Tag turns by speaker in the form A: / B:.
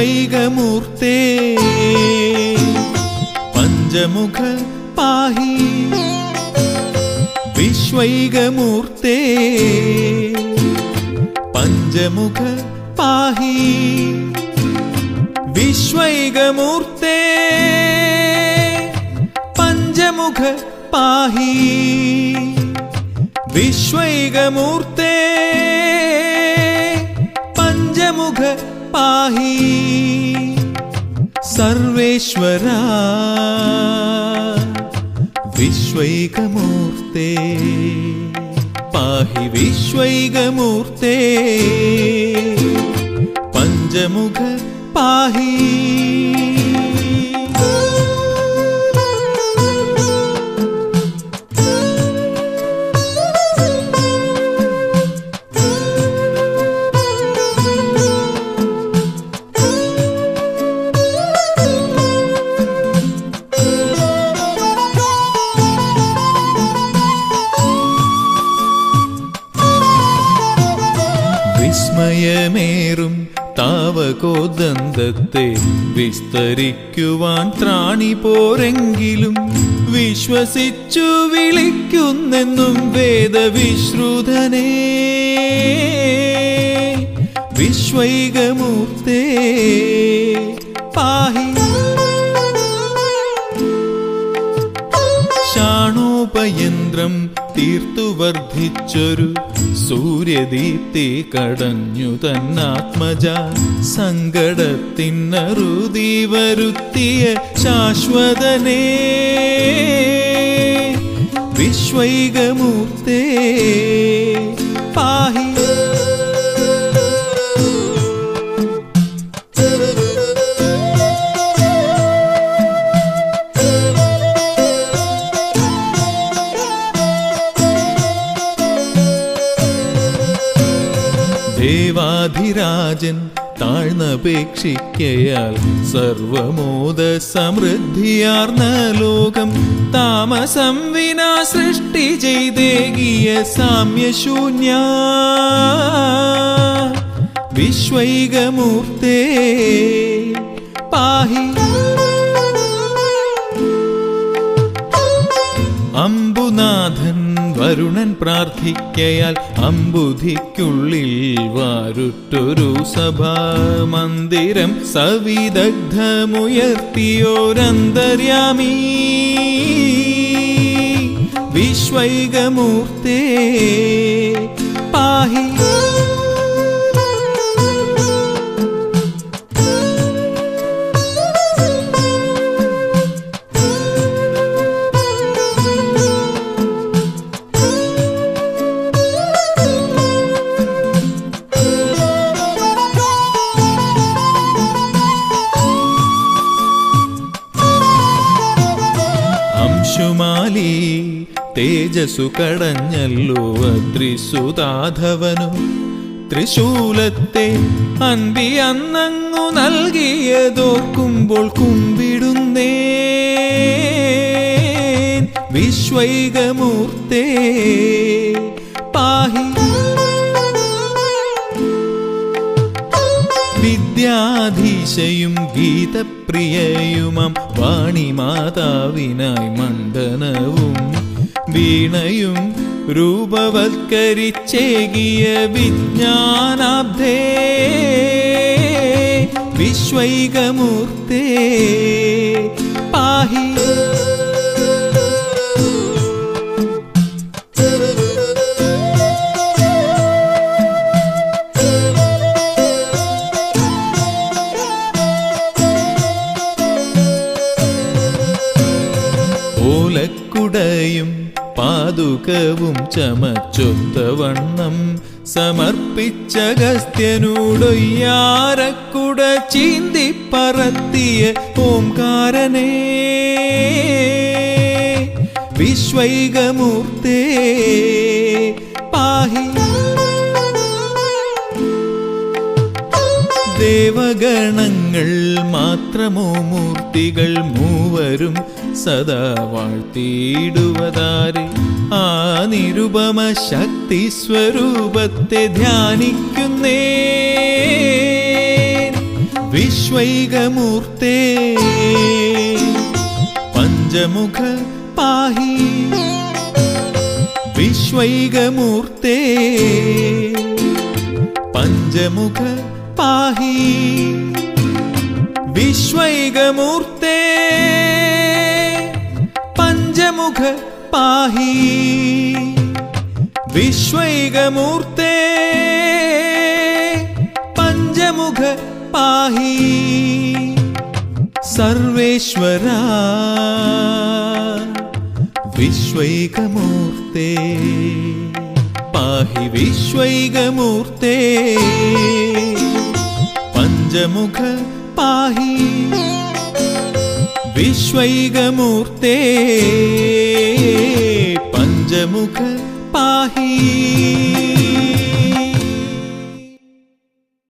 A: വിശ്വൈകമൂർത്തേ പഞ്ചമുഖ പാഹി. വിശ്വൈകമൂർത്തേ. പഞ്ചമുഖ പാഹി. വിശ്വൈകമൂർത്തേ. പഞ്ചമുഖ പാഹി. വിശ്വൈകമൂർത്തേ. पाहि सर्वेश्वरा विश्वैकमूर्ते। पाहि विश्वैकमूर्ते। पञ्चमुख पाहि। താവകോദന്തത്തെ വിസ്തരിക്കുവാൻ ത്രാണി പോരെങ്കിലും വിശ്വസിച്ചു വിളിക്കുന്നെന്നും വേദവിശ്രുതനേ. വിശ്വൈകമൂർത്തേ പാഹി. ശാണോപയന്ത്രം തീർത്തു വർദ്ധിച്ചൊരു സൂര്യദീപ്തി കടഞ്ഞു തന്നാത്മജ സങ്കടത്തിനറുതി വരുത്തിയ ശാശ്വതനേ. വിശ്വൈകമൂർത്തേ പാഹി ദേവാധിരാജൻ താഴ്ന്നപേക്ഷിക്കയാൽ സർവമോദ സമൃദ്ധിയാർന്ന ലോകം താമസം വിനാ സൃഷ്ടി ചെയ്തേകിയ സാമ്യശൂന്യ. വിശ്വൈകമൂർത്തേ പാഹി വരുണൻ പ്രാർത്ഥിക്കയാൽ അമ്പുധിക്കുള്ളിൽ വാരുറ്റൊരു സഭാ മന്ദിരം സവിദഗ്ധമുയർത്തിയോരന്തര്യാമീ. വിശ്വൈകമൂർത്തേ പാഹി തേജസ്സു കടഞ്ഞല്ലോ ത്രിസുതാധവനു ത്രിശൂലത്തെ അന്തി അന്നങ്ങു നൽകിയതോർക്കുമ്പോൾ കുമ്പിടുന്നേ വിശ്വൈകമൂർത്തേ പാഹി. വിദ്യാധീശയും ഗീതപ്രിയയുമാം വാണിമാതാവിനായി മണ്ഡനവും വീണയും രൂപവത്കരിച്ചേകിയ വിജ്ഞാനാബ്ധേ വിശ്വൈകമൂർത്തേ പാഹി പാതുകവും ചമച്ചൊത്തവണ്ണം സമർപ്പിച്ചഗസ്ത്യനോടൊയ്യാരക്കുട ചീന്തി പറത്തിയ ഓംകാരനേ. വിശ്വൈകമൂർത്തേ പാഹി ദേവഗണങ്ങൾ മാത്രമോ മൂർത്തികൾ മൂവരും സദാ വാഴ്ത്തിയിടുവതാരെ? ആ നിരുപമ ശക്തി സ്വരൂപത്തെ ധ്യാനിക്കുന്നേ. വിശ്വൈകമൂർത്തേ. പഞ്ചമുഖ പാഹി. വിശ്വൈകമൂർത്തേ. പഞ്ചമുഖ പാഹി. വിശ്വൈകമൂർത്തേ. പഞ്ചമുഖ പാഹി. വിശ്വൈകമൂർത്തേ. പഞ്ചമുഖ പാഹി. സർവേശ്വര. വിശ്വൈകമൂർത്തേ. പാഹി വിശ്വൈകമൂർത്തേ. പഞ്ചമുഖ പാഹി. വിശ്വൈകമൂർത്തേ പഞ്ചമുഖ പാഹി.